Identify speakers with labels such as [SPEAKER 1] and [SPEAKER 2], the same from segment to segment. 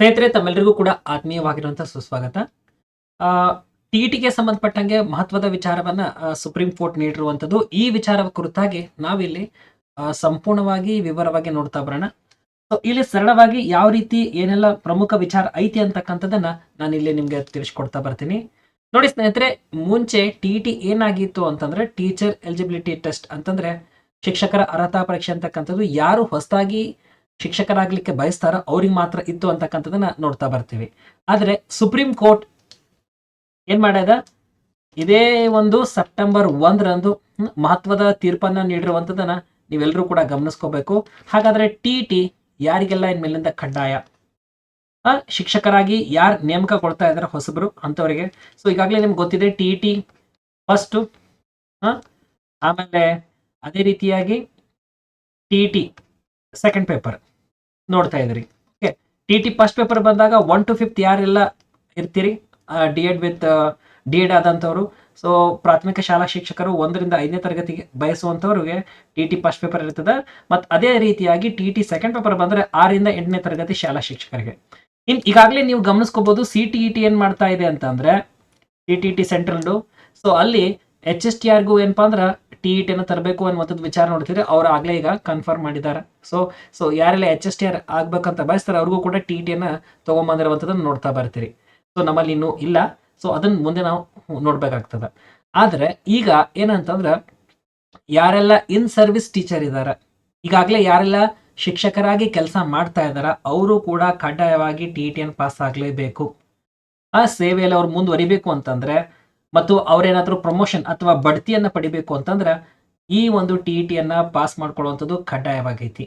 [SPEAKER 1] ಸ್ನೇಹಿತರೆ ತಮ್ಮೆಲ್ಲರಿಗೂ ಕೂಡ ಆತ್ಮೀಯವಾಗಿರುವಂತಹ ಸುಸ್ವಾಗತ. ಟಿ ಟಿಗೆ ಸಂಬಂಧಪಟ್ಟಂಗೆ ಮಹತ್ವದ ವಿಚಾರವನ್ನ ಸುಪ್ರೀಂ ಕೋರ್ಟ್ ನೀಡಿರುವಂಥದ್ದು, ಈ ವಿಚಾರ ಕುರಿತಾಗಿ ನಾವಿಲ್ಲಿ ಸಂಪೂರ್ಣವಾಗಿ ವಿವರವಾಗಿ ನೋಡ್ತಾ ಬರೋಣ. ಸೊ, ಇಲ್ಲಿ ಸರಳವಾಗಿ ಯಾವ ರೀತಿ ಏನೆಲ್ಲ ಪ್ರಮುಖ ವಿಚಾರ ಐತಿ ಅಂತಕ್ಕಂಥದ್ದನ್ನ ನಾನು ಇಲ್ಲಿ ನಿಮ್ಗೆ ತಿಳಿಸ್ಕೊಡ್ತಾ ಬರ್ತೀನಿ. ನೋಡಿ ಸ್ನೇಹಿತರೆ, ಮುಂಚೆ ಟಿ ಟಿ ಏನಾಗಿತ್ತು ಅಂತಂದ್ರೆ, ಟೀಚರ್ ಎಲಿಜಿಬಿಲಿಟಿ ಟೆಸ್ಟ್ ಅಂತಂದ್ರೆ, ಶಿಕ್ಷಕರ ಅರ್ಹತಾ ಪರೀಕ್ಷೆ ಅಂತಕ್ಕಂಥದ್ದು ಯಾರು ಹೊಸದಾಗಿ ಶಿಕ್ಷಕರಾಗ್ಲಿಕ್ಕೆ ಬಯಸ್ತಾರೋ ಅವ್ರಿಗೆ ಮಾತ್ರ ಇತ್ತು ಅಂತಕ್ಕಂಥದ್ದನ್ನ ನೋಡ್ತಾ ಬರ್ತೀವಿ. ಆದ್ರೆ ಸುಪ್ರೀಂ ಕೋರ್ಟ್ ಏನ್ ಮಾಡ್ಯದ? ಇದೇ ಒಂದು ಸೆಪ್ಟೆಂಬರ್ ಒಂದರಂದು ಮಹತ್ವದ ತೀರ್ಪನ್ನ ನೀಡಿರುವಂತದನ್ನ ನೀವೆಲ್ಲರೂ ಕೂಡ ಗಮನಿಸ್ಕೋಬೇಕು. ಹಾಗಾದ್ರೆ ಟಿ ಟಿ ಯಾರಿಗೆಲ್ಲ ಇನ್ಮೇಲಿಂದ ಕಡ್ಡಾಯ? ಶಿಕ್ಷಕರಾಗಿ ಯಾರು ನೇಮಕಗೊಳ್ತಾ ಇದಾರೆ ಹೊಸಬರು ಅಂತವರಿಗೆ? ಸೊ ಈಗಾಗಲೇ ನಿಮ್ಗೆ ಗೊತ್ತಿದೆ ಟಿ ಟಿ ಫಸ್ಟ್ ಆಮೇಲೆ ಅದೇ ರೀತಿಯಾಗಿ ಟಿ ಟಿ ಸೆಕೆಂಡ್ ಪೇಪರ್ ನೋಡ್ತಾ ಇದ್ರಿ. Okay T T first paper ಬಂದಾಗ ಒನ್ ಟು ಫಿಫ್ತ್ ಯಾರೆಲ್ಲ ಇರ್ತೀರಿ? D Ed with D Ed ಆದಂಥವ್ರು. So ಪ್ರಾಥಮಿಕ ಶಾಲಾ ಶಿಕ್ಷಕರು ಒಂದರಿಂದ ಐದನೇ ತರಗತಿಗೆ ಬಯಸುವಂಥವ್ರಿಗೆ ಟಿ ಟಿ ಫಸ್ಟ್ ಪೇಪರ್ ಇರ್ತದೆ. ಮತ್ತು ಅದೇ ರೀತಿಯಾಗಿ ಟಿ ಟಿ ಸೆಕೆಂಡ್ ಪೇಪರ್ ಬಂದರೆ ಆರಿಂದ ಎಂಟನೇ ತರಗತಿ ಶಾಲಾ ಶಿಕ್ಷಕರಿಗೆ. ಇನ್ ಈಗಾಗಲೇ ನೀವು ಗಮನಿಸ್ಕೋಬೋದು ಸಿ ಟಿ ಇ ಟಿ ಏನು ಮಾಡ್ತಾ ಇದೆ ಅಂತಂದ್ರೆ ಸಿ ಟಿ ಟಿ ಸೆಂಟ್ರಲ್ಡು ಸೊ ಅಲ್ಲಿ ಎಚ್ ಎಸ್ ಟಿ ಆರ್ಗೂ ಏನಪ್ಪ ಅಂದ್ರೆ ಟಿ ಇ ಟಿನ ತರಬೇಕು ಅನ್ನುವಂಥದ್ದು ವಿಚಾರ ನೋಡ್ತಿದ್ರೆ ಅವ್ರು ಆಗಲೇ ಈಗ ಕನ್ಫರ್ಮ್ ಮಾಡಿದ್ದಾರೆ ಸೊ ಸೊ ಯಾರೆಲ್ಲ ಎಚ್ ಎಸ್ ಟಿ ಆರ್ ಆಗ್ಬೇಕಂತ ಬಯಸ್ತಾರೆ ಅವ್ರಿಗೂ ಕೂಡ ಟಿ ಟಿಯನ್ನು ತೊಗೊಂಬಂದಿರುವಂಥದ್ದನ್ನು ನೋಡ್ತಾ ಬರ್ತೀರಿ. ಸೊ ನಮ್ಮಲ್ಲಿ ಇನ್ನೂ ಇಲ್ಲ. ಸೊ ಅದನ್ನು ಮುಂದೆ ನಾವು ನೋಡ್ಬೇಕಾಗ್ತದೆ. ಆದರೆ ಈಗ ಏನಂತಂದ್ರೆ ಯಾರೆಲ್ಲ ಇನ್ ಸರ್ವಿಸ್ ಟೀಚರ್ ಇದ್ದಾರೆ ಈಗಾಗಲೇ ಯಾರೆಲ್ಲ ಶಿಕ್ಷಕರಾಗಿ ಕೆಲಸ ಮಾಡ್ತಾ ಇದ್ದಾರೆ ಅವರು ಕೂಡ ಕಡ್ಡಾಯವಾಗಿ ಟಿ ಟಿ ಪಾಸ್ ಆಗಲೇಬೇಕು. ಆ ಸೇವೆಯಲ್ಲಿ ಅವ್ರು ಮುಂದುವರಿಬೇಕು ಅಂತಂದ್ರೆ ಮತ್ತು ಅವರೇನಾದರೂ ಪ್ರಮೋಷನ್ ಅಥವಾ ಬಡ್ತಿಯನ್ನು ಪಡಿಬೇಕು ಅಂತಂದ್ರೆ ಈ ಒಂದು ಟಿ ಟಿಯನ್ನ ಪಾಸ್ ಮಾಡ್ಕೊಳ್ಳುವಂಥದ್ದು ಕಡ್ಡಾಯವಾಗೈತಿ.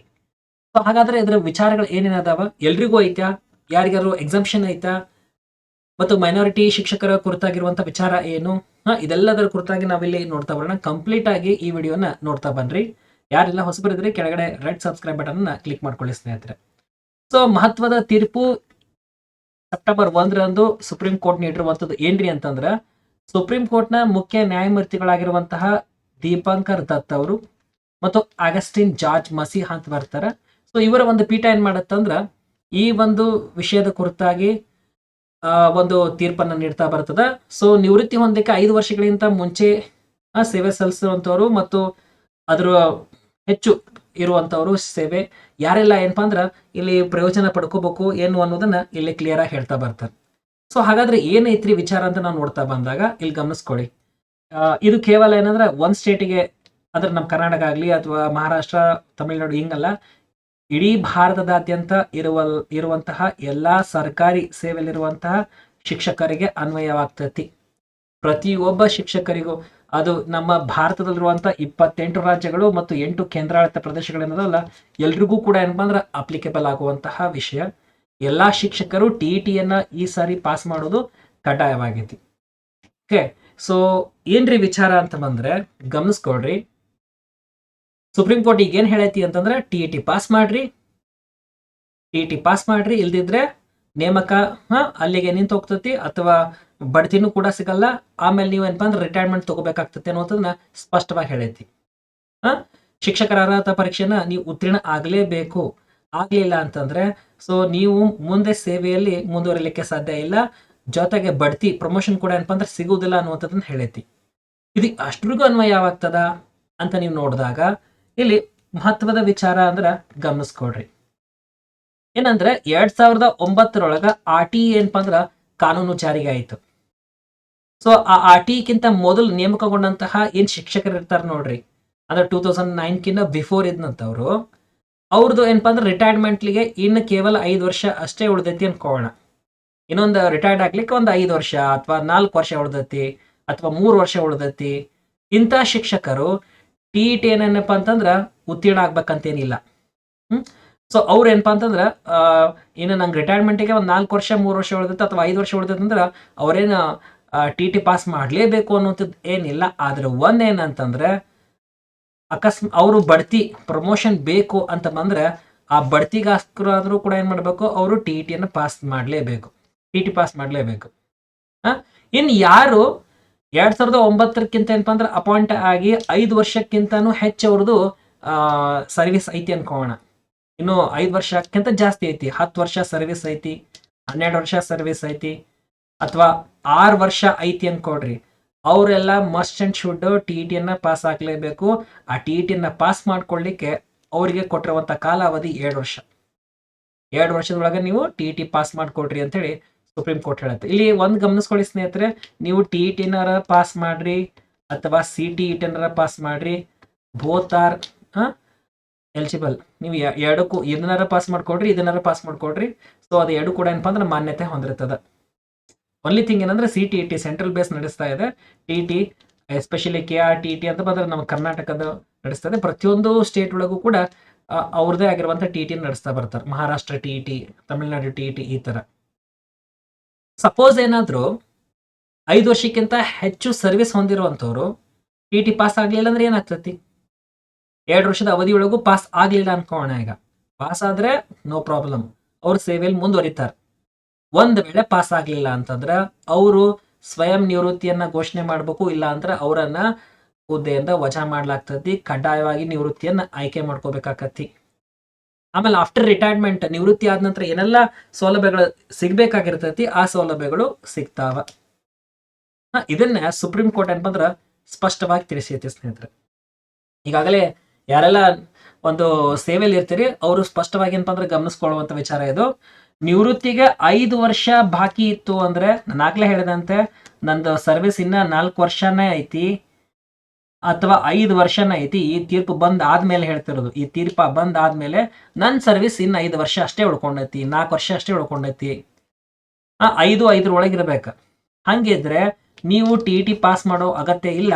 [SPEAKER 1] ಸೊ ಹಾಗಾದ್ರೆ ಇದರ ವಿಚಾರಗಳು ಏನೇನದಾವ? ಎಲ್ರಿಗೂ ಐತಾ ಯಾರಿಗಾದ್ರು ಎಕ್ಸಂಪ್ಷನ್ ಐತಾ? ಮತ್ತು ಮೈನಾರಿಟಿ ಶಿಕ್ಷಕರ ಕುರಿತಾಗಿರುವಂತ ವಿಚಾರ ಏನು? ಹಾ, ಇದೆಲ್ಲದರ ಕುರಿತಾಗಿ ನಾವಿಲ್ಲಿ ನೋಡ್ತಾ ಬರೋಣ. ಕಂಪ್ಲೀಟ್ ಆಗಿ ಈ ವಿಡಿಯೋನ ನೋಡ್ತಾ ಬನ್ರಿ. ಯಾರೆಲ್ಲ ಹೊಸಬರಿದ್ರೆ ಕೆಳಗಡೆ ರೆಡ್ ಸಬ್ಸ್ಕ್ರೈಬ್ ಬಟನ್ ಕ್ಲಿಕ್ ಮಾಡ್ಕೊಳ್ಳಿ ಸ್ನೇಹಿತರೆ. ಸೊ ಮಹತ್ವದ ತೀರ್ಪು ಸೆಪ್ಟೆಂಬರ್ ಒಂದರಂದು ಸುಪ್ರೀಂ ಕೋರ್ಟ್ ನೀಡಿರುವಂತದ್ದು ಏನ್ರಿ ಅಂತಂದ್ರ ಸುಪ್ರೀಂ ಕೋರ್ಟ್ನ ಮುಖ್ಯ ನ್ಯಾಯಮೂರ್ತಿಗಳಾಗಿರುವಂತಹ ದೀಪಂಕರ್ ದತ್ ಅವರು ಮತ್ತು ಅಗಸ್ಟಿನ್ ಜಾರ್ಜ್ ಮಸೀಹ್ ಅಂತ ಬರ್ತಾರೆ. ಸೊ ಇವರ ಒಂದು ಪೀಠ ಏನ್ ಮಾಡತ್ತಂದ್ರ ಈ ಒಂದು ವಿಷಯದ ಕುರಿತಾಗಿ ಒಂದು ತೀರ್ಪನ್ನು ನೀಡ್ತಾ ಬರ್ತದ. ಸೊ ನಿವೃತ್ತಿ ಹೊಂದಕ್ಕೆ ಐದು ವರ್ಷಗಳಿಗಿಂತ ಮುಂಚೆ ಸೇವೆ ಸಲ್ಲಿಸುವಂಥವ್ರು ಮತ್ತು ಅದರ ಹೆಚ್ಚು ಇರುವಂತವರು ಸೇವೆ. ಯಾರೆಲ್ಲ ಏನಪ್ಪಾ ಅಂದ್ರೆ ಇಲ್ಲಿ ಪ್ರಯೋಜನ ಪಡ್ಕೋಬೇಕು ಏನು ಅನ್ನೋದನ್ನ ಇಲ್ಲಿ ಕ್ಲಿಯರ್ ಆಗಿ ಹೇಳ್ತಾ ಬರ್ತಾರೆ. ಸೊ ಹಾಗಾದ್ರೆ ಏನೈತ್ರಿ ವಿಚಾರ ಅಂತ ನಾವು ನೋಡ್ತಾ ಬಂದಾಗ, ಇಲ್ಲಿ ಗಮನಿಸ್ಕೊಳ್ಳಿ. ಇದು ಕೇವಲ ಏನಂದ್ರೆ ಒಂದ್ ಸ್ಟೇಟಿಗೆ ಅಂದ್ರೆ ನಮ್ಮ ಕರ್ನಾಟಕ ಆಗ್ಲಿ ಅಥವಾ ಮಹಾರಾಷ್ಟ್ರ, ತಮಿಳುನಾಡು ಹಿಂಗಲ್ಲ, ಇಡೀ ಭಾರತದಾದ್ಯಂತ ಇರುವ ಇರುವಂತಹ ಎಲ್ಲಾ ಸರ್ಕಾರಿ ಸೇವೆಯಲ್ಲಿರುವಂತಹ ಶಿಕ್ಷಕರಿಗೆ ಅನ್ವಯವಾಗ್ತತಿ. ಪ್ರತಿಯೊಬ್ಬ ಶಿಕ್ಷಕರಿಗೂ, ಅದು ನಮ್ಮ ಭಾರತದಲ್ಲಿರುವಂತಹ ಇಪ್ಪತ್ತೆಂಟು ರಾಜ್ಯಗಳು ಮತ್ತು ಎಂಟು ಕೇಂದ್ರಾಡಳಿತ ಪ್ರದೇಶಗಳೇನದಲ್ಲ, ಎಲ್ರಿಗೂ ಕೂಡ ಏನಪ್ಪ ಅಂದ್ರೆ ಅಪ್ಲಿಕೇಬಲ್ ಆಗುವಂತಹ ವಿಷಯ. ಎಲ್ಲಾ ಶಿಕ್ಷಕರು ಟಿ ಟಿಯನ್ನ ಈ ಸಾರಿ ಪಾಸ್ ಮಾಡೋದು ಕಡ್ಡಾಯವಾಗೈತಿ ಓಕೆ ಸೊ ಏನ್ರಿ ವಿಚಾರ ಅಂತ ಬಂದ್ರೆ ಗಮನಿಸ್ಕೊಳ್ರಿ. ಸುಪ್ರೀಂ ಕೋರ್ಟ್ ಈಗ ಏನ್ ಹೇಳೈತಿ ಅಂತಂದ್ರೆ ಟಿ ಟಿ ಪಾಸ್ ಮಾಡ್ರಿ. ಟಿ ಟಿ ಪಾಸ್ ಮಾಡ್ರಿ, ಇಲ್ದಿದ್ರೆ ನೇಮಕ, ಹಾ, ಅಲ್ಲಿಗೆ ನಿಂತು ಹೋಗ್ತತಿ ಅಥವಾ ಬಡ್ತಿನೂ ಕೂಡ ಸಿಗಲ್ಲ. ಆಮೇಲೆ ನೀವು ಏನಪ್ಪಾ ಅಂದ್ರೆ ರಿಟೈರ್ಮೆಂಟ್ ತಗೋಬೇಕಾಗ್ತತಿ ಅನ್ನೋದನ್ನ ಸ್ಪಷ್ಟವಾಗಿ ಹೇಳೈತಿ. ಹಾ, ಶಿಕ್ಷಕರ ಅರ್ಹತಾ ಪರೀಕ್ಷೆನ ನೀವು ಉತ್ತೀರ್ಣ ಆಗ್ಲೇಬೇಕು. ಆಗ್ಲಿಲ್ಲ ಅಂತಂದ್ರೆ ಸೊ ನೀವು ಮುಂದೆ ಸೇವೆಯಲ್ಲಿ ಮುಂದುವರಿಲಿಕ್ಕೆ ಸಾಧ್ಯ ಇಲ್ಲ. ಜೊತೆಗೆ ಬಡ್ತಿ ಪ್ರಮೋಷನ್ ಕೂಡ ಏನಪ್ಪ ಅಂದ್ರೆ ಸಿಗುವುದಿಲ್ಲ ಅನ್ನುವಂಥದ್ದನ್ನ ಹೇಳೈತಿ. ಇದು ಅಷ್ಟ್ರಿಗೂ ಅನ್ವಯ ಯಾವಾಗ್ತದ ಅಂತ ನೀವು ನೋಡಿದಾಗ, ಇಲ್ಲಿ ಮಹತ್ವದ ವಿಚಾರ ಅಂದ್ರ ಗಮನಿಸ್ಕೊಡ್ರಿ ಏನಂದ್ರೆ, ಎರಡ್ ಸಾವಿರದ ಒಂಬತ್ತರೊಳಗ ಆರ್ ಟಿ ಏನಪ್ಪಾ ಅಂದ್ರ ಕಾನೂನು ಜಾರಿಗೆ ಆಯಿತು. ಸೊ ಆ ಆರ್ ಟಿಕ್ಕಿಂತ ಮೊದಲು ನೇಮಕಗೊಂಡಂತಹ ಏನ್ ಶಿಕ್ಷಕರು ಇರ್ತಾರೆ ನೋಡ್ರಿ. ಅಂದ್ರೆ ಟೂ ತೌಸಂಡ್ ನೈನ್ಕಿಂತ ಬಿಫೋರ್ ಇದ್ನಂತವ್ರು. ಅವ್ರದ್ದು ಏನಪ್ಪ ಅಂದ್ರೆ ರಿಟೈರ್ಮೆಂಟ್ಲಿಗೆ ಇನ್ನು ಕೇವಲ ಐದು ವರ್ಷ ಅಷ್ಟೇ ಉಳ್ದೈತಿ ಅನ್ಕೋಣ. ಇನ್ನೊಂದು ರಿಟೈರ್ಡ್ ಆಗ್ಲಿಕ್ಕೆ ಒಂದು ಐದು ವರ್ಷ ಅಥವಾ ನಾಲ್ಕು ವರ್ಷ ಉಳ್ದೈತಿ ಅಥವಾ ಮೂರು ವರ್ಷ ಉಳ್ದೈತಿ. ಇಂಥ ಶಿಕ್ಷಕರು ಟಿ ಇ ಟಿ ಏನೇನಪ್ಪ ಅಂತಂದ್ರೆ ಉತ್ತೀರ್ಣ ಆಗ್ಬೇಕಂತೇನಿಲ್ಲ. ಹ್ಮ್? ಸೊ ಅವ್ರು ಏನಪ್ಪ ಅಂತಂದ್ರ ಇನ್ನು ನಂಗೆ ರಿಟೈರ್ಮೆಂಟಿಗೆ ಒಂದು ನಾಲ್ಕು ವರ್ಷ, ಮೂರು ವರ್ಷ ಉಳಿದೈತೆ ಅಥವಾ ಐದು ವರ್ಷ ಉಳಿದೈತೆ ಅಂದ್ರೆ ಅವ್ರೇನು ಟಿ ಟಿ ಪಾಸ್ ಮಾಡಲೇಬೇಕು ಅನ್ನೋಂಥದ್ದು ಏನಿಲ್ಲ. ಆದ್ರೆ ಒಂದ್ ಏನಂತಂದ್ರೆ ಅಕಸ್ಮ ಅವರು ಬಡ್ತಿ ಪ್ರಮೋಷನ್ ಬೇಕು ಅಂತ ಬಂದ್ರೆ ಆ ಬಡ್ತಿಗೋಸ್ಕರ ಆದ್ರೂ ಕೂಡ ಏನ್ ಮಾಡಬೇಕು? ಅವರು ಟಿ ಇ ಟಿಯನ್ನು ಪಾಸ್ ಮಾಡಲೇಬೇಕು. ಟಿ ಟಿ ಪಾಸ್ ಮಾಡಲೇಬೇಕು. ಇನ್ನು ಯಾರು ಎರಡ್ ಸಾವಿರದ ಒಂಬತ್ತರಕ್ಕಿಂತ ಏನಪ್ಪ ಅಂದ್ರೆ ಅಪಾಯಿಂಟ್ ಆಗಿ ಐದು ವರ್ಷಕ್ಕಿಂತನೂ ಹೆಚ್ಚು ಅವ್ರದ್ದು ಸರ್ವಿಸ್ ಐತಿ ಅನ್ಕೋಣ. ಇನ್ನು ಐದು ವರ್ಷಕ್ಕಿಂತ ಜಾಸ್ತಿ ಐತಿ. ಹತ್ತು ವರ್ಷ ಸರ್ವಿಸ್ ಐತಿ, ಹನ್ನೆರಡು ವರ್ಷ ಸರ್ವಿಸ್ ಐತಿ, ಅಥವಾ ಆರು ವರ್ಷ ಐತಿ ಅನ್ಕೊಡ್ರಿ ಅವರೆಲ್ಲ must and should T E ಟಿಯನ್ನ pass ಆಗಲೇಬೇಕು. ಆ ಟಿ ಇ ಟಿಯನ್ನ ಪಾಸ್ ಮಾಡ್ಕೊಳ್ಳಿಕ್ಕೆ ಅವರಿಗೆ ಕೊಟ್ಟಿರುವಂಥ ಕಾಲಾವಧಿ ಎರಡು ವರ್ಷ. ಎರಡು ವರ್ಷದೊಳಗೆ ನೀವು ಟಿ ಇ ಟಿ ಪಾಸ್ ಮಾಡ್ಕೊಡ್ರಿ ಅಂತೇಳಿ ಸುಪ್ರೀಂ ಕೋರ್ಟ್ ಹೇಳುತ್ತೆ. ಇಲ್ಲಿ ಒಂದು ಗಮನಿಸ್ಕೊಳ್ಳಿ ಸ್ನೇಹಿತರೆ, ನೀವು ಟಿ ಇ ಟಿನಾರ ಪಾಸ್ ಮಾಡ್ರಿ ಅಥವಾ ಸಿ ಟಿ ಇ ಟಿನಾರ ಪಾಸ್ ಮಾಡ್ರಿ ಬೋತ್ ಆರ್ ಎಲಿಜಿಬಲ್ ನೀವು ಎರಡಕ್ಕೂ ಇದನ್ನಾರ ಪಾಸ್ ಮಾಡ್ಕೊಡ್ರಿ ಇದನ್ನಾರ ಪಾಸ್ ಮಾಡ್ಕೊಡ್ರಿ ಸೊ ಅದು ಎರಡು ಕೂಡ ಏನಪ್ಪ ಅಂದ್ರೆ ಮಾನ್ಯತೆ ಹೊಂದಿರ್ತದೆ. ಒನ್ಲಿ ಥಿಂಗ್ ಏನಂದ್ರೆ C T T central base ನಡೆಸ್ತಾ ಇದೆ. T T especially K R T T ಅಂತ ಬಂದ್ರೆ ನಮ್ಮ ಕರ್ನಾಟಕದ ನಡೆಸ್ತಾ ಇದೆ. ಪ್ರತಿಯೊಂದು ಸ್ಟೇಟ್ ಒಳಗೂ ಕೂಡ ಅವ್ರದೇ ಅವ್ರದ್ದೇ ಆಗಿರುವಂಥ ಟಿ ಟಿ ನಡೆಸ್ತಾ ಬರ್ತಾರೆ. Maharashtra T T Tamil Nadu T T ಈ ತರ. ಸಪೋಸ್ ಏನಾದರೂ ಐದು ವರ್ಷಕ್ಕಿಂತ ಹೆಚ್ಚು ಸರ್ವಿಸ್ ಹೊಂದಿರುವಂಥವ್ರು ಟಿ ಟಿ ಪಾಸ್ ಆಗಲಿಲ್ಲ ಅಂದ್ರೆ ಏನಾಗ್ತತಿ? ಎರಡು ವರ್ಷದ ಅವಧಿಯೊಳಗೂ ಪಾಸ್ ಆಗಲಿಲ್ಲ ಅನ್ಕೋಣ ಈಗ. ಪಾಸ್ ಆದ್ರೆ ನೋ ಪ್ರಾಬ್ಲಮ್ ಅವ್ರ ಸೇವೆಯಲ್ಲಿ ಮುಂದುವರಿತಾರೆ. ಒಂದ್ ವೇಳೆ ಪಾಸ್ ಆಗಲಿಲ್ಲ ಅಂತಂದ್ರೆ ಅವರು ಸ್ವಯಂ ನಿವೃತ್ತಿಯನ್ನ ಘೋಷಣೆ ಮಾಡಬೇಕು, ಇಲ್ಲ ಅಂದ್ರೆ ಅವರನ್ನ ಹುದ್ದೆಯಿಂದ ವಜಾ ಮಾಡ್ಲಾಗ್ತತಿ, ಕಡ್ಡಾಯವಾಗಿ ನಿವೃತ್ತಿಯನ್ನ ಆಯ್ಕೆ ಮಾಡ್ಕೋಬೇಕಾಕತಿ ಆಮೇಲೆ ಆಫ್ಟರ್ ರಿಟೈರ್ಮೆಂಟ್ ನಿವೃತ್ತಿ ಆದ ನಂತರ ಏನೆಲ್ಲ ಸೌಲಭ್ಯಗಳು ಸಿಗ್ಬೇಕಾಗಿರ್ತೈತಿ, ಆ ಸೌಲಭ್ಯಗಳು ಸಿಗ್ತಾವ. ಇದನ್ನ ಸುಪ್ರೀಂ ಕೋರ್ಟ್ ಏನಪ್ಪಂದ್ರ ಸ್ಪಷ್ಟವಾಗಿ ತಿಳಿಸೈತಿ ಸ್ನೇಹಿತರೆ. ಈಗಾಗಲೇ ಯಾರೆಲ್ಲ ಒಂದು ಸೇವೆಯಲ್ಲಿ ಇರ್ತೀರಿ, ಅವರು ಸ್ಪಷ್ಟವಾಗಿ ಏನಪ್ಪ ಅಂದ್ರೆ ಗಮನಿಸ್ಕೊಳ್ಳುವಂತ ವಿಚಾರ ಇದು. ನಿವೃತ್ತಿಗೆ ಐದು ವರ್ಷ ಬಾಕಿ ಇತ್ತು ಅಂದ್ರೆ ನಾನು ಆಗ್ಲೇ ಹೇಳಿದಂತೆ ನಂದು ಸರ್ವಿಸ್ ಇನ್ನ ನಾಲ್ಕು ವರ್ಷನೇ ಐತಿ ಅಥವಾ ಐದು ವರ್ಷನೇ ಐತಿ. ಈ ತೀರ್ಪು ಬಂದ್ ಆದ್ಮೇಲೆ ಹೇಳ್ತಿರೋದು. ಈ ತೀರ್ಪ ಬಂದ್ ಆದ್ಮೇಲೆ ನನ್ನ ಸರ್ವಿಸ್ ಇನ್ನು ಐದು ವರ್ಷ ಅಷ್ಟೇ ಉಳ್ಕೊಂಡೈತಿ, ನಾಲ್ಕು ವರ್ಷ ಅಷ್ಟೇ ಉಳ್ಕೊಂಡೈತಿ. ಆ ಐದು, ಐದರ ಒಳಗಿರ್ಬೇಕು ಹಂಗಿದ್ರೆ ನೀವು ಟಿ ಟಿ ಪಾಸ್ ಮಾಡೋ ಅಗತ್ಯ ಇಲ್ಲ.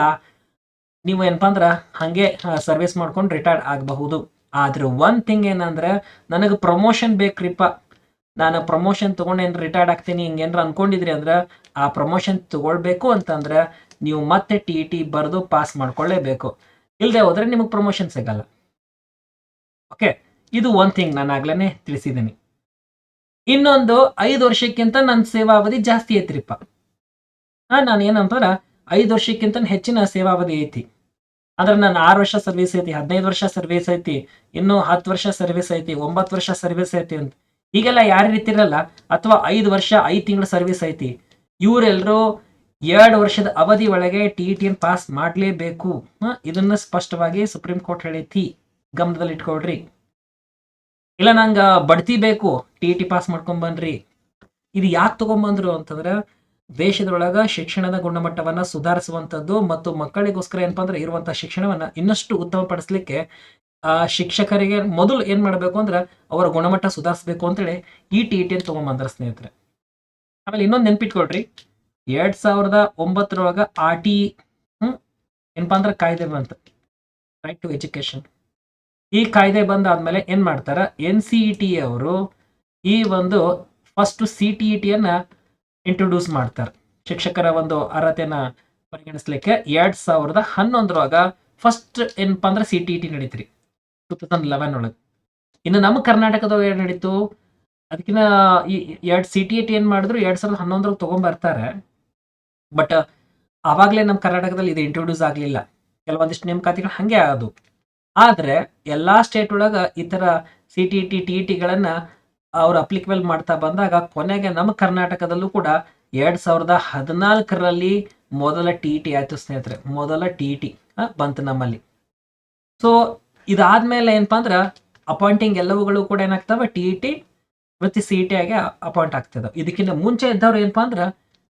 [SPEAKER 1] ನೀವು ಏನಪ್ಪ ಅಂದ್ರೆ ಹಾಗೆ ಸರ್ವಿಸ್ ಮಾಡ್ಕೊಂಡು ರಿಟೈರ್ಡ್ ಆಗಬಹುದು. ಆದ್ರೆ ಒನ್ ಥಿಂಗ್ ಏನಂದ್ರೆ ನನಗೆ ಪ್ರಮೋಷನ್ ಬೇಕ್ರಿಪ್ಪ. ನಾನು ಪ್ರಮೋಷನ್ ತೊಗೊಂಡೇನು ರಿಟೈರ್ಡ್ ಆಗ್ತೀನಿ, ಹಿಂಗೇನ್ರ ಅನ್ಕೊಂಡಿದ್ರಿ ಅಂದ್ರೆ, ಆ ಪ್ರಮೋಷನ್ ತಗೊಳ್ಬೇಕು ಅಂತಂದ್ರೆ ನೀವು ಮತ್ತೆ ಟಿ ಟಿ ಬರೆದು ಪಾಸ್ ಮಾಡ್ಕೊಳ್ಳೇಬೇಕು ಇಲ್ಲದೆ ಹೋದ್ರೆ ನಿಮಗೆ ಪ್ರಮೋಷನ್ ಸಿಗಲ್ಲ. ಓಕೆ ಇದು ಒನ್ ಥಿಂಗ್ ನಾನು ಆಗ್ಲೇ ತಿಳಿಸಿದ್ದೀನಿ ಇನ್ನೊಂದು ಐದು ವರ್ಷಕ್ಕಿಂತ ನನ್ನ ಸೇವಾವಧಿ ಜಾಸ್ತಿ ಐತ್ರಿಪ್ಪ ಹಾ ನಾನು ಏನಂತಾರ ಐದು ವರ್ಷಕ್ಕಿಂತ ಹೆಚ್ಚಿನ ಸೇವಾವಧಿ ಐತಿ. ಅಂದ್ರೆ ನಾನು ಆರು ವರ್ಷ ಸರ್ವಿಸ್ ಐತಿ, ಹದಿನೈದು ವರ್ಷ ಸರ್ವಿಸ್ ಐತಿ, ಇನ್ನು ಹತ್ತು ವರ್ಷ ಸರ್ವಿಸ್ ಐತಿ, ಒಂಬತ್ತು ವರ್ಷ ಸರ್ವಿಸ್ ಐತಿ ಅಂತ. ಹೀಗೆಲ್ಲ ರೀತಿ ಇರಲ್ಲ ಅಥವಾ ಐದು ವರ್ಷ, ಐದು ತಿಂಗಳ ಸರ್ವಿಸ್ ಐತಿ. ಇವರೆಲ್ಲರೂ ಎರಡು ವರ್ಷದ ಅವಧಿ ಒಳಗೆ ಟಿ ಟಿ ಪಾಸ್ ಮಾಡಲೇಬೇಕು. ಇದನ್ನ ಸ್ಪಷ್ಟವಾಗಿ ಸುಪ್ರೀಂ ಕೋರ್ಟ್ ಹೇಳೈತಿ ಗಮನದಲ್ಲಿ ಇಟ್ಕೊಳ್ರಿ. ಇಲ್ಲ, ನಂಗೆ ಬಡ್ತಿ ಬೇಕು. ಟಿ ಟಿ ಪಾಸ್ ಮಾಡ್ಕೊಂಬನ್ರಿ ಇದು ಯಾಕೆ ತಗೊಂಬಂದ್ರು ಅಂತಂದ್ರೆ ದೇಶದೊಳಗ ಶಿಕ್ಷಣದ ಗುಣಮಟ್ಟವನ್ನ ಸುಧಾರಿಸುವಂತದ್ದು ಮತ್ತು ಮಕ್ಕಳಿಗೋಸ್ಕರ ಏನಪ್ಪಾ ಅಂದ್ರೆ ಇರುವಂತಹ ಶಿಕ್ಷಣವನ್ನ ಇನ್ನಷ್ಟು ಉತ್ತಮಪಡಿಸ್ಲಿಕ್ಕೆ ಆ ಶಿಕ್ಷಕರಿಗೆ ಮೊದಲು ಏನ್ ಮಾಡಬೇಕು ಅಂದ್ರೆ ಅವರ ಗುಣಮಟ್ಟ ಸುಧಾರಿಸಬೇಕು ಅಂತೇಳಿ ಈ ಟಿ ಟಿ ತಗೊಂಬಂದ್ರ ಸ್ನೇಹಿತರೆ. ಆಮೇಲೆ ಇನ್ನೊಂದು ನೆನ್ಪಿಟ್ಕೊಳ್ರಿ. ಎರಡ್ ಸಾವಿರದ ಒಂಬತ್ತರೊಳಗ ಆರ್ ಟಿ ಹ್ಮ್, ಏನಪ್ಪಾ ಅಂದ್ರೆ ಕಾಯ್ದೆ ಬಂತು. ರೈಟ್ ಟು ಎಜುಕೇಶನ್ ಈ ಕಾಯ್ದೆ ಬಂದಾದ್ಮೇಲೆ ಏನ್ ಮಾಡ್ತಾರ ಎನ್ ಸಿ ಟಿ ಅವರು ಈ ಒಂದು ಫಸ್ಟ್ ಸಿ ಟಿ ಇ ಟಿಯನ್ನ ಇಂಟ್ರೊಡ್ಯೂಸ್ ಮಾಡ್ತಾರೆ. ಶಿಕ್ಷಕರ ಒಂದು ಅರ್ಹತೆಯನ್ನ ಪರಿಗಣಿಸ್ಲಿಕ್ಕೆ ಎರಡ್ ಸಾವಿರದ ಹನ್ನೊಂದರೊಳಗ ಫಸ್ಟ್ ಏನಪ್ಪಾ ಅಂದ್ರೆ ಸಿ ಟಿ ಇ ಟಿ ನಡೀತ್ರಿ. ಟೂ ತೌಸಂಡ್ ಲೆವೆನ್ ಒಳಗೆ. ಇನ್ನು ನಮ್ಮ ಕರ್ನಾಟಕದವ ಏನ್ ನಡೀತು? ಅದಕ್ಕಿಂತ ಈ ಎರಡ್ ಸಿ ಟಿ ಎ ಟಿ ಏನ್ ಮಾಡಿದ್ರು, ಎರಡ್ ಸಾವಿರದ ಹನ್ನೊಂದರಲ್ಲಿ ತಗೊಂಡ್ಬರ್ತಾರೆ ಬಟ್ ಆವಾಗಲೇ ನಮ್ಮ ಕರ್ನಾಟಕದಲ್ಲಿ ಇದು ಇಂಟ್ರೊಡ್ಯೂಸ್ ಆಗಲಿಲ್ಲ. ಕೆಲವೊಂದಿಷ್ಟು ನೇಮಕಾತಿಗಳು ಹಂಗೆ ಆಗೋದು ಆದ್ರೆ, ಎಲ್ಲಾ ಸ್ಟೇಟ್ ಒಳಗ ಈ ತರ ಸಿ ಟಿ ಟಿ ಟಿ ಟಿಗಳನ್ನು ಅವ್ರು ಅಪ್ಲಿಕಬಲ್ ಮಾಡ್ತಾ ಬಂದಾಗ, ಕೊನೆಗೆ ನಮ್ಮ ಕರ್ನಾಟಕದಲ್ಲೂ ಕೂಡ ಎರಡ್ ಸಾವಿರದ ಹದಿನಾಲ್ಕರಲ್ಲಿ ಮೊದಲ ಟಿ ಟಿ ಆಯ್ತು ಸ್ನೇಹಿತರೆ. ಮೊದಲ ಟಿ ಟಿ ಬಂತು ನಮ್ಮಲ್ಲಿ. ಸೊ ಇದಾದ್ಮೇಲೆ ಏನಪ್ಪಾ ಅಂದ್ರ ಅಪಾಯಿಂಟಿಂಗ್ ಎಲ್ಲವುಗಳು ಕೂಡ ಏನಾಗ್ತವೆ? ಟಿ ಟಿ ಮತ್ತೆ ಸಿ ಟಿ ಆಗಿ ಅಪಾಯಿಂಟ್ ಆಗ್ತಿದ್ರು ಇದಕ್ಕಿಂತ ಮುಂಚೆ ಇದ್ದವ್ರು ಏನಪ್ಪಾ ಅಂದ್ರ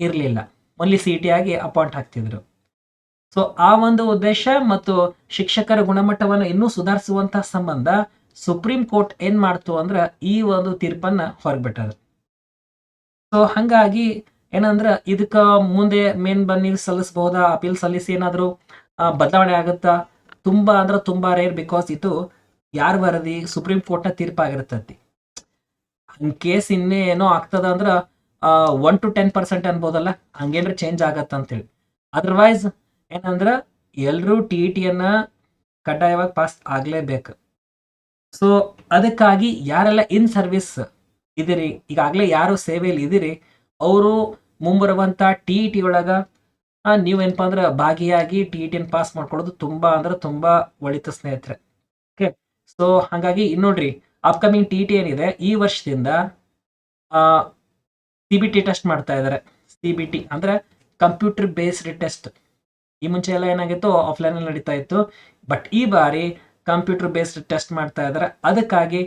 [SPEAKER 1] ಇರ್ಲಿಲ್ಲ. ಒನ್ಲಿ ಸಿ ಟಿ ಆಗಿ ಅಪಾಯಿಂಟ್ ಆಗ್ತಿದ್ರು. ಸೊ ಆ ಒಂದು ಉದ್ದೇಶ ಮತ್ತು ಶಿಕ್ಷಕರ ಗುಣಮಟ್ಟವನ್ನು ಇನ್ನೂ ಸುಧಾರಿಸುವಂತಹ ಸಂಬಂಧ ಸುಪ್ರೀಂ ಕೋರ್ಟ್ ಏನ್ ಮಾಡ್ತು ಅಂದ್ರ ಈ ಒಂದು ತೀರ್ಪನ್ನ ಹೊರಗ್ಬಿಟ್ಟದ ಸೊ ಹಂಗಾಗಿ ಏನಂದ್ರ ಇದಕ್ಕ ಮುಂದೆ ಮೇನ್ ಬನ್ನಿ, ಸಲ್ಲಿಸಬಹುದಾ? ಅಪೀಲ್ ಸಲ್ಲಿಸಿ ಏನಾದ್ರು ಬದಲಾವಣೆ ಆಗುತ್ತಾ? ತುಂಬಾ ಅಂದ್ರೆ ತುಂಬ ರೇರ್ ಬಿಕಾಸ್ ಇದು ಯಾರ ವರದಿ? ಸುಪ್ರೀಂ ಕೋರ್ಟ್ನ ತೀರ್ಪಾಗಿರ್ತತಿ. ಇನ್ ಕೇಸ್ ಇನ್ನೇ ಏನೋ ಆಗ್ತದ ಅಂದ್ರೆ ಒನ್ ಟು ಟೆನ್ ಪರ್ಸೆಂಟ್ ಅನ್ಬೋದಲ್ಲ, ಹಂಗೇನ್ರ ಚೇಂಜ್ ಆಗತ್ತ ಅಂತೇಳಿ ಅದರ್ವೈಸ್ ಏನಂದ್ರ ಎಲ್ಲರೂ ಟಿ ಇ ಟಿಯನ್ನ ಕಡ್ಡಾಯವಾಗಿ ಪಾಸ್ ಆಗಲೇಬೇಕು. ಸೊ ಅದಕ್ಕಾಗಿ ಯಾರೆಲ್ಲ ಇನ್ ಸರ್ವಿಸ್ ಇದಿರಿ, ಈಗಾಗಲೇ ಯಾರು ಸೇವೆಯಲ್ಲಿ ಇದಿರಿ, ಅವರು ಮುಂಬರುವಂತ ಟಿ ಇ ಟಿ ಒಳಗ ನೀವೇನಪ್ಪಾ ಅಂದ್ರೆ ಭಾಗಿಯಾಗಿ ಟಿ ಇ ಟಿನ ಪಾಸ್ ಮಾಡ್ಕೊಳ್ಳೋದು ತುಂಬಾ ಅಂದ್ರೆ ತುಂಬಾ ಒಳಿತ ಸ್ನೇಹಿತರೆ. ಓಕೆ ಸೊ ಹಾಗಾಗಿ ಇನ್ನು ನೋಡ್ರಿ ಅಪ್ಕಮಿಂಗ್ ಟಿ ಟಿ ಏನಿದೆ, ಈ ವರ್ಷದಿಂದ ಸಿ ಬಿ ಟಿ ಟೆಸ್ಟ್ ಮಾಡ್ತಾ ಇದ್ದಾರೆ ಸಿ ಬಿ ಟಿ ಅಂದ್ರೆ ಕಂಪ್ಯೂಟರ್ ಬೇಸ್ಡ್ ಟೆಸ್ಟ್ ಈ ಮುಂಚೆ ಎಲ್ಲ ಏನಾಗಿತ್ತು ಆಫ್ಲೈನಲ್ಲಿ ನಡೀತಾ ಇತ್ತು. ಬಟ್ ಈ ಬಾರಿ ಕಂಪ್ಯೂಟರ್ ಬೇಸ್ಡ್ ಟೆಸ್ಟ್ ಮಾಡ್ತಾ ಇದ್ದಾರೆ ಅದಕ್ಕಾಗಿ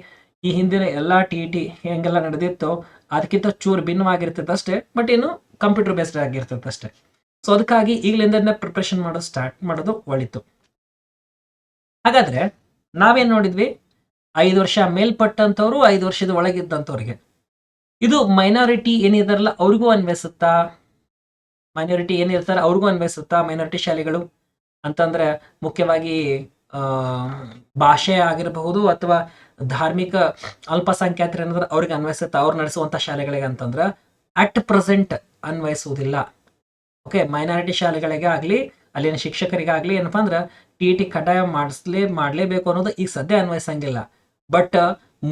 [SPEAKER 1] ಈ ಹಿಂದಿನ ಎಲ್ಲ ಟಿ ಟಿ ಹೆಂಗೆಲ್ಲ ನಡೆದಿತ್ತು, ಅದಕ್ಕಿಂತ ಚೂರು ಭಿನ್ನವಾಗಿರ್ತದಷ್ಟೇ ಬಟ್ ಇನ್ನು ಕಂಪ್ಯೂಟರ್ ಬೇಸ್ಡ್ ಆಗಿರ್ತದೆ ಅಷ್ಟೇ. ಸೊ ಅದಕ್ಕಾಗಿ ಈಗಲಿಂದ ಪ್ರಿಪ್ರೇಷನ್ ಮಾಡೋ ಸ್ಟಾರ್ಟ್ ಮಾಡೋದು ಒಳಿತು. ಹಾಗಾದ್ರೆ ನಾವೇನ್ ನೋಡಿದ್ವಿ? ಐದು ವರ್ಷ ಮೇಲ್ಪಟ್ಟಂಥವ್ರು, ಐದು ವರ್ಷದ ಒಳಗಿದ್ದಂಥವ್ರಿಗೆ. ಇದು ಮೈನಾರಿಟಿ ಏನಿದಾರಲ್ಲ, ಅವ್ರಿಗೂ ಅನ್ವಯಿಸುತ್ತಾ? ಮೈನಾರಿಟಿ ಏನಿರ್ತಾರೆ, ಅವ್ರಿಗೂ ಅನ್ವಯಿಸುತ್ತಾ ಮೈನಾರಿಟಿ ಶಾಲೆಗಳು? ಅಂತಂದ್ರೆ ಮುಖ್ಯವಾಗಿ ಭಾಷೆ ಆಗಿರಬಹುದು ಅಥವಾ ಧಾರ್ಮಿಕ ಅಲ್ಪಸಂಖ್ಯಾತರು ಏನಾದ್ರೆ, ಅವ್ರಿಗೆ ಅನ್ವಯಿಸುತ್ತಾ, ಅವ್ರು ನಡೆಸುವಂತ ಶಾಲೆಗಳಿಗೆ ಅಂತಂದ್ರೆ ಅಟ್ ಪ್ರೆಸೆಂಟ್ ಅನ್ವಯಿಸುವುದಿಲ್ಲ. ಓಕೆ ಮೈನಾರಿಟಿ ಶಾಲೆಗಳಿಗೆ ಆಗಲಿ ಅಲ್ಲಿನ ಶಿಕ್ಷಕರಿಗಾಗಲಿ ಏನಪ್ಪಾ ಅಂದ್ರೆ ಟಿ ಟಿ ಕಡ್ಡಾಯ ಮಾಡಿಸ್ಲೇ, ಮಾಡಲೇಬೇಕು ಅನ್ನೋದು ಈಗ ಸದ್ಯ ಅನ್ವಯಿಸಂಗಿಲ್ಲ. ಬಟ್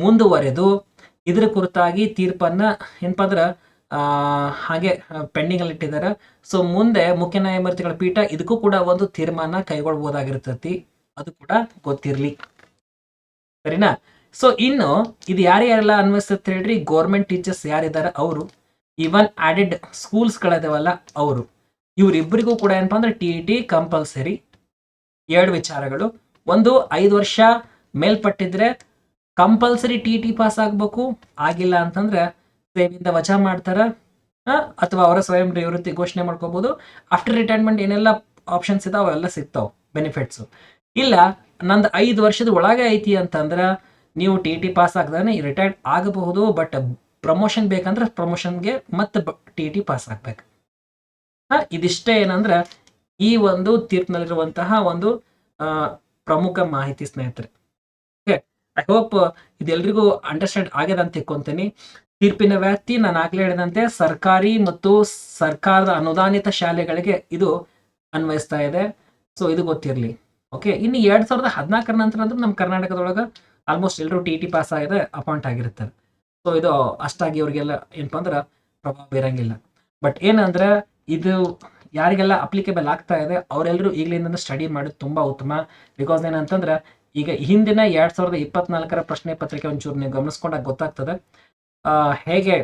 [SPEAKER 1] ಮುಂದುವರೆದು ಇದ್ರ ಕುರಿತಾಗಿ ತೀರ್ಪನ್ನ ಏನಪ್ಪ ಅಂದ್ರೆ ಹಾಗೆ ಪೆಂಡಿಂಗ್ ಅಲ್ಲಿ ಇಟ್ಟಿದ್ದಾರೆ ಸೊ ಮುಂದೆ ಮುಖ್ಯ ನ್ಯಾಯಮೂರ್ತಿಗಳ ಪೀಠ ಇದಕ್ಕೂ ಕೂಡ ಒಂದು ತೀರ್ಮಾನ ಕೈಗೊಳ್ಬಹುದಾಗಿರ್ತತಿ ಅದು ಕೂಡ ಗೊತ್ತಿರ್ಲಿ. ಸರಿನಾ? ಸೊ ಇನ್ನು ಇದು ಯಾರ್ಯಾರೆಲ್ಲ ಅನ್ವಯಿಸುತ್ತೆ ಹೇಳ್ರಿ? ಗೌರ್ಮೆಂಟ್ ಟೀಚರ್ಸ್ ಯಾರಿದ್ದಾರೆ ಅವರು. ಈವನ್ ಆಡೆಡ್ ಸ್ಕೂಲ್ಸ್ಗಳಿದಾವಲ್ಲ ಅವರು. ಇವರಿಬ್ಬರಿಗೂ ಕೂಡ ಏನಪ್ಪಾ ಅಂದ್ರೆ ಟಿ ಟಿ ಕಂಪಲ್ಸರಿ ಎರಡು ವಿಚಾರಗಳು. ಒಂದು, ಐದು ವರ್ಷ ಮೇಲ್ಪಟ್ಟಿದ್ರೆ ಕಂಪಲ್ಸರಿ ಟಿ ಟಿ ಪಾಸ್ ಆಗ್ಬೇಕು. ಆಗಿಲ್ಲ ಅಂತಂದ್ರೆ ಸೇವೆಯಿಂದ ವಜಾ ಮಾಡ್ತಾರ ಅಥವಾ ಅವರ ಸ್ವಯಂ ನಿವೃತ್ತಿ ಘೋಷಣೆ ಮಾಡ್ಕೋಬಹುದು ಆಫ್ಟರ್ ರಿಟೈರ್ಮೆಂಟ್ ಏನೆಲ್ಲ ಆಪ್ಷನ್ಸ್ ಇದಾವೆ, ಅವೆಲ್ಲ ಸಿಗ್ತಾವ ಬೆನಿಫಿಟ್ಸ್ ಇಲ್ಲ, ನಂದು ಐದು ವರ್ಷದ ಒಳಗೆ ಐತಿ ಅಂತಂದ್ರ ನೀವು ಟಿ ಟಿ ಪಾಸ್ ಆಗದಾನೆ ರಿಟೈರ್ಡ್ ಆಗಬಹುದು ಬಟ್ ಪ್ರಮೋಷನ್ ಬೇಕಂದ್ರೆ ಪ್ರಮೋಷನ್ಗೆ ಮತ್ತೆ ಟಿ ಟಿ ಪಾಸ್ ಆಗ್ಬೇಕು. ಇದಿಷ್ಟೇ ಏನಂದ್ರೆ ಈ ಒಂದು ತೀರ್ಪಿನಲ್ಲಿರುವಂತಹ ಒಂದು ಪ್ರಮುಖ ಮಾಹಿತಿ ಸ್ನೇಹಿತರೆ. ಓಕೆ ಐ ಹೋಪ್ ಇದೆಲ್ರಿಗೂ ಅಂಡರ್ಸ್ಟ್ಯಾಂಡ್ ಆಗ್ಯದ ಅಂತ ತಿಳ್ಕೊಂತೀನಿ. ತೀರ್ಪಿನ ವ್ಯಾಪ್ತಿ ನಾನು ಆಗ್ಲೇ ಹೇಳಿದಂತೆ ಸರ್ಕಾರಿ ಮತ್ತು ಸರ್ಕಾರದ ಅನುದಾನಿತ ಶಾಲೆಗಳಿಗೆ ಇದು ಅನ್ವಯಿಸ್ತಾ ಇದೆ. ಸೊ ಇದು ಗೊತ್ತಿರಲಿ. ಓಕೆ ಇನ್ನು ಎರಡ್ ಸಾವಿರದ ಹದಿನಾಲ್ಕರ ನಂತರ ಅಂದ್ರೆ ನಮ್ಮ ಕರ್ನಾಟಕದೊಳಗೆ ಆಲ್ಮೋಸ್ಟ್ ಎಲ್ಲರೂ ಟಿ ಟಿ ಪಾಸ್ ಆಗಿದೆ ಅಪಾಯಿಂಟ್ ಆಗಿರುತ್ತಾರೆ ಸೊ ಇದು ಅಷ್ಟಾಗಿ ಅವ್ರಿಗೆಲ್ಲ ಏನಪ್ಪಾ ಅಂದ್ರೆ ಪ್ರಭಾವ ಬೀರಂಗಿಲ್ಲ. ಬಟ್ ಏನಂದ್ರೆ ಇದು ಯಾರಿಗೆಲ್ಲ ಅಪ್ಲಿಕೇಬಲ್ ಆಗ್ತಾ ಇದೆ ಅವರೆಲ್ಲರೂ ಈಗಲಿಂದ ಸ್ಟಡಿ ಮಾಡೋದು ತುಂಬಾ ಉತ್ತಮ. ಬಿಕಾಸ್ ಏನಂತಂದ್ರೆ, ಈಗ ಹಿಂದಿನ ಎರಡು ಸಾವಿರದ ಇಪ್ಪತ್ನಾಲ್ಕರ ಪ್ರಶ್ನೆ ಪತ್ರಿಕೆ ಒಂಚೂರು ನೀವು ಗಮನಿಸ್ಕೊಂಡಾಗ ಗೊತ್ತಾಗ್ತದೆ. ಹೇಗೆ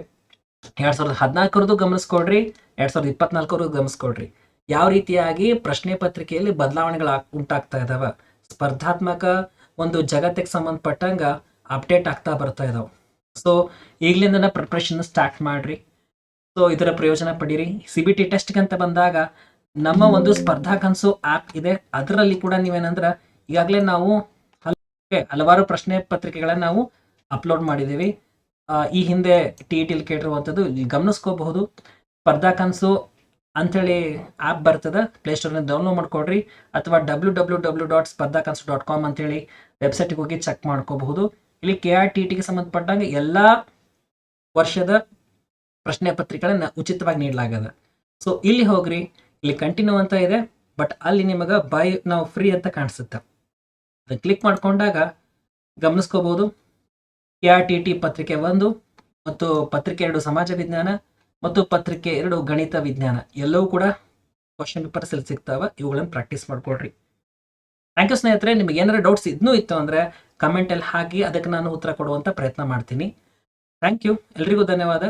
[SPEAKER 1] ಎರಡ್ ಸಾವಿರದ ಹದಿನಾಲ್ಕರದ್ದು ಗಮನಿಸ್ಕೊಡ್ರಿ, ಎರಡ್ ಸಾವಿರದ ಇಪ್ಪತ್ನಾಲ್ಕರದ್ದು ಗಮನಿಸ್ಕೊಡ್ರಿ. ಯಾವ ರೀತಿಯಾಗಿ ಪ್ರಶ್ನೆ ಪತ್ರಿಕೆಯಲ್ಲಿ ಬದಲಾವಣೆಗಳು ಉಂಟಾಗ್ತಾ ಇದಾವ. ಸ್ಪರ್ಧಾತ್ಮಕ ಒಂದು ಜಗತ್ತಿಗೆ ಸಂಬಂಧಪಟ್ಟಂಗ ಅಪ್ಡೇಟ್ ಆಗ್ತಾ ಬರ್ತಾ ಇದಾವೆ. ಸೊ ಈಗಲಿಂದ ಪ್ರಿಪ್ರೇಷನ್ ಸ್ಟಾರ್ಟ್ ಮಾಡ್ರಿ. ಸೊ ಇದರ ಪ್ರಯೋಜನ ಪಡೀರಿ. ಸಿ ಬಿ ಟಿ ಟೆಸ್ಟ್ಗಂತ ಬಂದಾಗ ನಮ್ಮ ಒಂದು ಸ್ಪರ್ಧಾ ಕನಸು ಆ್ಯಪ್ ಇದೆ. ಅದರಲ್ಲಿ ಕೂಡ ನೀವೇನಂದ್ರೆ ಈಗಾಗಲೇ ನಾವು ಹಲ- ಹಲವಾರು ಪ್ರಶ್ನೆ ಪತ್ರಿಕೆಗಳನ್ನ ನಾವು ಅಪ್ಲೋಡ್ ಮಾಡಿದ್ದೀವಿ ಈ ಹಿಂದೆ ಟಿ ಇ ಟಿಲಿ ಕೇಳಿರುವಂಥದ್ದು ಇಲ್ಲಿ ಗಮನಿಸ್ಕೋಬಹುದು. ಸ್ಪರ್ಧಾ ಕನಸು ಅಂಥೇಳಿ ಆ್ಯಪ್ ಬರ್ತದೆ. ಪ್ಲೇಸ್ಟೋರ್ನ ಡೌನ್ಲೋಡ್ ಮಾಡ್ಕೊಡ್ರಿ. ಅಥವಾ ಡಬ್ಲ್ಯೂ ಡಬ್ಲ್ಯೂ ಡಬ್ಲ್ಯೂ ಡಾಟ್ ಸ್ಪರ್ಧಾ ಕನಸು ಡಾಟ್ ಕಾಮ್ ಅಂತೇಳಿ ವೆಬ್ಸೈಟ್ಗೆ ಹೋಗಿ ಚೆಕ್ ಮಾಡ್ಕೋಬಹುದು. ಇಲ್ಲಿ ಕೆ ಆರ್ ಟಿ ಟಿಗೆ ಸಂಬಂಧಪಟ್ಟಂಗೆ ಎಲ್ಲ ವರ್ಷದ ಪ್ರಶ್ನೆ ಪತ್ರಿಕೆಗಳನ್ನ ಉಚಿತವಾಗಿ ನೀಡಲಾಗದ. ಸೊ ಇಲ್ಲಿ ಹೋಗ್ರಿ. ಇಲ್ಲಿ ಕಂಟಿನ್ಯೂ ಅಂತ ಇದೆ ಬಟ್ ಅಲ್ಲಿ ನಿಮಗೆ ಬೈ ನಾವು ಫ್ರೀ ಅಂತ ಕಾಣಿಸುತ್ತೆ. ಅದನ್ನ ಕ್ಲಿಕ್ ಮಾಡ್ಕೊಂಡಾಗ ಗಮನಿಸ್ಕೋಬಹುದು ಕೆ ಆರ್ ಟಿ ಟಿ ಪತ್ರಿಕೆ ಒಂದು ಮತ್ತು ಪತ್ರಿಕೆ ಎರಡು ಸಮಾಜ ವಿಜ್ಞಾನ ಮತ್ತು ಪತ್ರಿಕೆ ಎರಡು ಗಣಿತ ವಿಜ್ಞಾನ. ಎಲ್ಲವೂ ಕೂಡ ಕ್ವಶನ್ ಪೇಪರ್ಸ್ ಅಲ್ಲಿ ಸಿಗ್ತಾವ, ಇವುಗಳನ್ನು ಪ್ರಾಕ್ಟೀಸ್ ಮಾಡ್ಕೊಡ್ರಿ ಥ್ಯಾಂಕ್ ಯು ಸ್ನೇಹಿತರೆ, ನಿಮಗೆ ಏನಾರ ಡೌಟ್ಸ್ ಇನ್ನೂ ಇತ್ತು ಅಂದರೆ ಕಮೆಂಟಲ್ಲಿ ಹಾಕಿ ಅದಕ್ಕೆ ನಾನು ಉತ್ತರ ಕೊಡುವಂಥ ಪ್ರಯತ್ನ ಮಾಡ್ತೀನಿ. ಥ್ಯಾಂಕ್ ಯು ಎಲ್ರಿಗೂ ಧನ್ಯವಾದ.